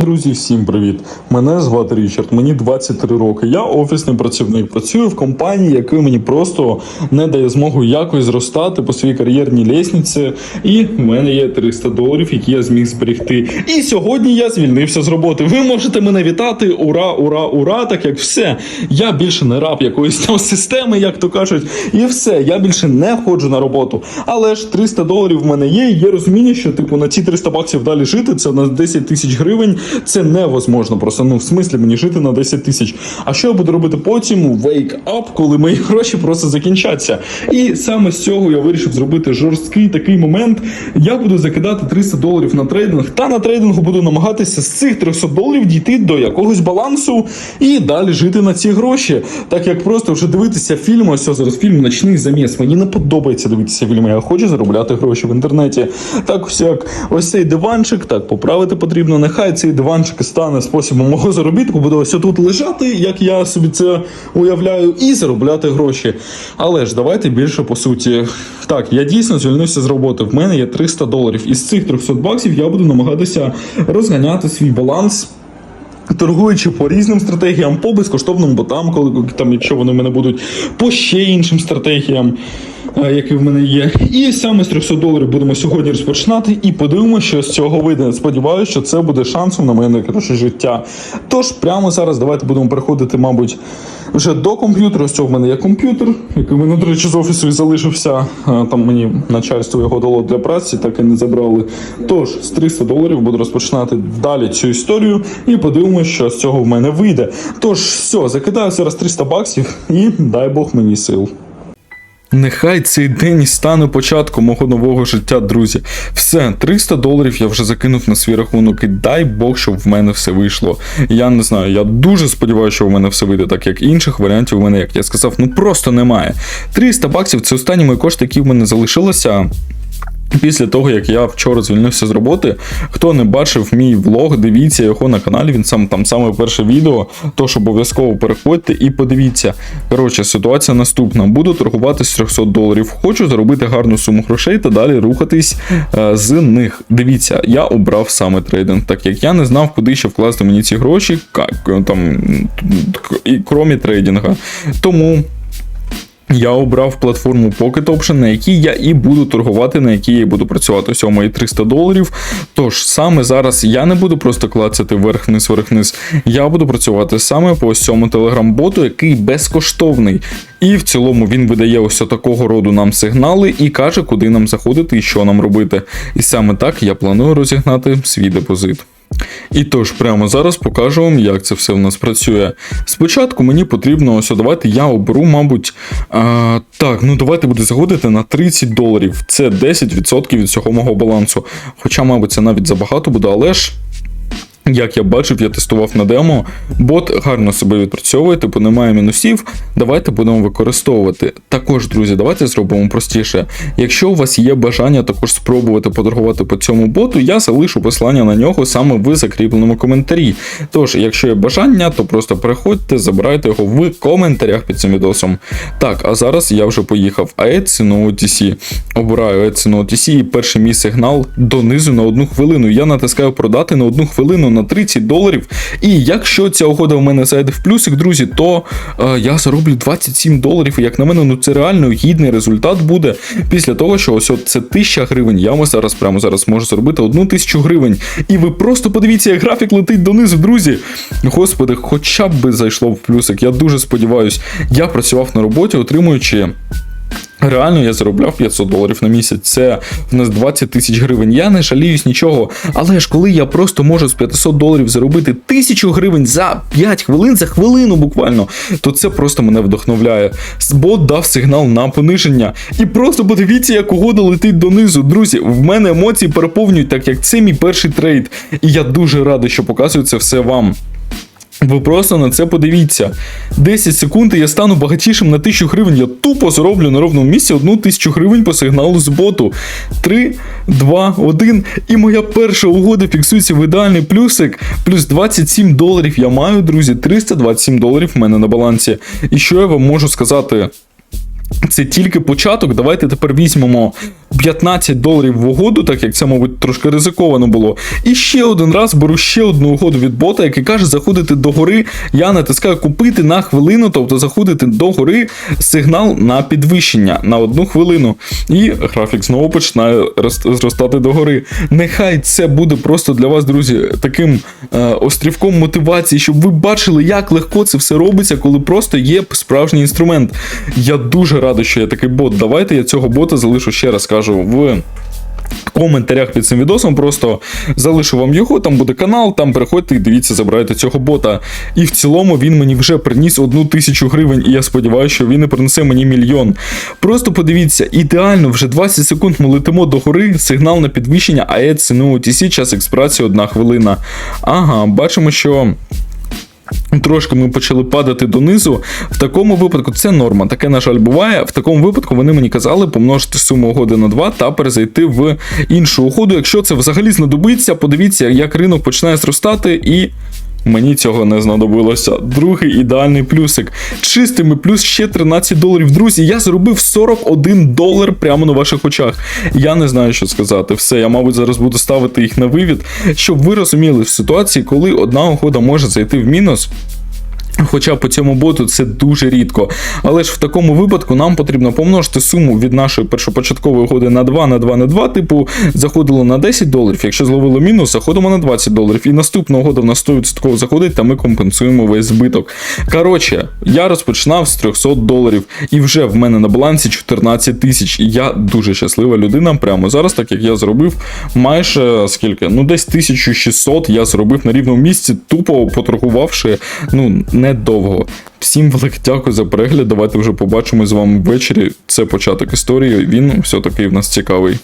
Друзі, всім привіт! Мене звати Річард, мені 23 роки. Я офісний працівник. Працюю в компанії, яка мені просто не дає змогу якось зростати по своїй кар'єрній лісниці. І в мене є 300 доларів, які я зміг зберегти. І сьогодні я звільнився з роботи. Ви можете мене вітати. Ура, ура, ура! Так як все. Я більше не раб якоїсь там системи, як то кажуть. І все, я більше не ходжу на роботу. Але ж 300 доларів в мене є. і Є розуміння, що типу на ці 300 баксів далі жити. Це на 10 тисяч гривень. Це невозможно. Просто ну в смислі мені жити на 10 тисяч. А що я буду робити потім? Wake up, коли мої гроші просто закінчаться. І саме з цього я вирішив зробити жорсткий такий момент. Я буду закидати 300 доларів на трейдинг, та на трейдингу буду намагатися з цих 300 доларів дійти до якогось балансу і далі жити на ці гроші. Так як просто вже дивитися фільми, ось зараз фільм Ночний заміс. Мені не подобається дивитися фільми. Я хочу заробляти гроші в інтернеті. Так ось як ось цей диванчик, так поправити потрібно. Нехай цей диванчик стане способом мого заробітку. Буду ось тут лежати, як я собі це уявляю, і заробляти гроші. Але ж давайте більше по суті. Так, я дійсно звільнився з роботи. В мене є 300 доларів. Із цих 300 баксів я буду намагатися розганяти свій баланс. Торгуючи по різним стратегіям, по безкоштовним ботам, коли там, якщо вони в мене будуть, по ще іншим стратегіям, які в мене є. І саме з 300 доларів будемо сьогодні розпочинати і подивимося, що з цього вийде. Сподіваюся, що це буде шансом на моє найкраще життя. Тож прямо зараз давайте будемо переходити, мабуть, вже до комп'ютера. Ось цього в мене є комп'ютер, який мене, до речі, з офісу і залишився. Там мені начальство його дало для праці, так і не забрали. Тож з 300 доларів буду розпочинати далі цю історію і подивимося, що з цього в мене вийде. Тож, все, закидаю зараз 300 баксів і дай Бог мені сил. Нехай цей день стане початком мого нового життя, друзі. Все, 300 доларів я вже закинув на свій рахунок, і дай Бог, щоб в мене все вийшло. Я не знаю, я дуже сподіваюся, що в мене все вийде, так як інших варіантів у мене, як я сказав, ну просто немає. 300 баксів це останні мої кошти, які в мене залишилися. Після того, як я вчора звільнився з роботи, хто не бачив мій влог, дивіться його на каналі. Він сам там саме перше відео. Тож обов'язково переходьте і подивіться. Коротше, ситуація наступна: буду торгувати з 300 доларів. Хочу заробити гарну суму грошей та далі рухатись е, з них. Дивіться, я обрав саме трейдинг, так як я не знав, куди ще вкласти мені ці гроші, ка- там і крім трейдинга. Тому. Я обрав платформу Pocket Option, на якій я і буду торгувати, на якій я буду працювати. Ось мої 300 доларів. Тож саме зараз я не буду просто клацати вверх-вниз, вверх-вниз. Я буду працювати саме по ось цьому телеграм-боту, який безкоштовний. І в цілому він видає ось такого роду нам сигнали і каже, куди нам заходити і що нам робити. І саме так я планую розігнати свій депозит. І тож, прямо зараз покажу вам, як це все в нас працює. Спочатку мені потрібно ось давайте я оберу, мабуть. А, так, ну давайте буде заходити на 30 доларів. Це 10% від всього мого балансу. Хоча, мабуть, це навіть забагато буде, але ж. Як я бачив, я тестував на демо, бот гарно себе відпрацьовує, типу немає мінусів. Давайте будемо використовувати. Також, друзі, давайте зробимо простіше. Якщо у вас є бажання також спробувати поторгувати по цьому боту, я залишу посилання на нього саме в закріпленому коментарі. Тож, якщо є бажання, то просто переходьте, забирайте його в коментарях під цим відосом. Так, а зараз я вже поїхав. Aedsy на OTC. Обираю Aedsy на OTC і перший мій сигнал донизу на одну хвилину. Я натискаю продати на одну хвилину на 30 доларів. І якщо ця угода в мене зайде в плюсик, друзі, то е, я зароблю 27 доларів. І як на мене, ну це реально гідний результат буде після того, що ось от це 1000 гривень. Я ось зараз прямо зараз можу заробити одну тисячу гривень. І ви просто подивіться, як графік летить донизу, друзі. Господи, хоча б би зайшло в плюсик. Я дуже сподіваюсь. Я працював на роботі, отримуючи. Реально я заробляв 500 доларів на місяць. Це в нас 20 тисяч гривень. Я не жаліюсь нічого. Але ж коли я просто можу з 500 доларів заробити 1000 гривень за 5 хвилин, за хвилину буквально, то це просто мене вдохновляє. Бот дав сигнал на пониження. І просто подивіться, як угода летить донизу. Друзі, в мене емоції переповнюють, так як це мій перший трейд. І я дуже радий, що показую це все вам. Ви просто на це подивіться. 10 секунд і я стану багатішим на 1000 гривень. Я тупо зроблю на ровному місці одну тисячу гривень по сигналу з боту. 3, 2, 1. І моя перша угода фіксується в ідеальний плюсик. Плюс 27 доларів я маю, друзі. 327 доларів в мене на балансі. І що я вам можу сказати? Це тільки початок. Давайте тепер візьмемо 15 доларів в угоду, так як це, мабуть, трошки ризиковано було. І ще один раз беру ще одну угоду від бота, який каже, заходити до гори. Я натискаю купити на хвилину, тобто заходити до гори сигнал на підвищення на одну хвилину. І графік знову починає зростати до гори. Нехай це буде просто для вас, друзі, таким е, острівком мотивації, щоб ви бачили, як легко це все робиться, коли просто є справжній інструмент. Я дуже радий, що є такий бот. Давайте я цього бота залишу ще раз кажу в. коментарях під цим відосом просто залишу вам його, там буде канал, там переходьте і дивіться, забирайте цього бота. І в цілому він мені вже приніс одну тисячу гривень, і я сподіваюся, що він не принесе мені мільйон. Просто подивіться, ідеально, вже 20 секунд ми летимо до гори, сигнал на підвищення, а ціну OTC, час експрації одна хвилина. Ага, бачимо, що. Трошки ми почали падати донизу. В такому випадку це норма. Таке, на жаль, буває. В такому випадку вони мені казали помножити суму угоди на 2 та перезайти в іншу угоду. Якщо це взагалі знадобиться, подивіться, як ринок починає зростати і. Мені цього не знадобилося. Другий ідеальний плюсик. Чистими плюс ще 13 доларів. Друзі, я зробив 41 долар прямо на ваших очах. Я не знаю, що сказати. Все, я, мабуть, зараз буду ставити їх на вивід, щоб ви розуміли в ситуації, коли одна угода може зайти в мінус. Хоча по цьому боту це дуже рідко. Але ж в такому випадку нам потрібно помножити суму від нашої першопочаткової угоди на 2 на 2 на 2, типу заходило на 10 доларів. Якщо зловили мінус, заходимо на 20 доларів. І наступна угода в нас 100% заходить, та ми компенсуємо весь збиток. Коротше, я розпочинав з 300 доларів, і вже в мене на балансі 14 тисяч. І я дуже щаслива людина прямо зараз, так як я зробив майже скільки? Ну, десь 1600 я зробив на рівному місці, тупо поторгувавши, ну, недовго. Всім велике дякую за перегляд. Давайте вже побачимо з вами ввечері. Це початок історії. Він все-таки в нас цікавий.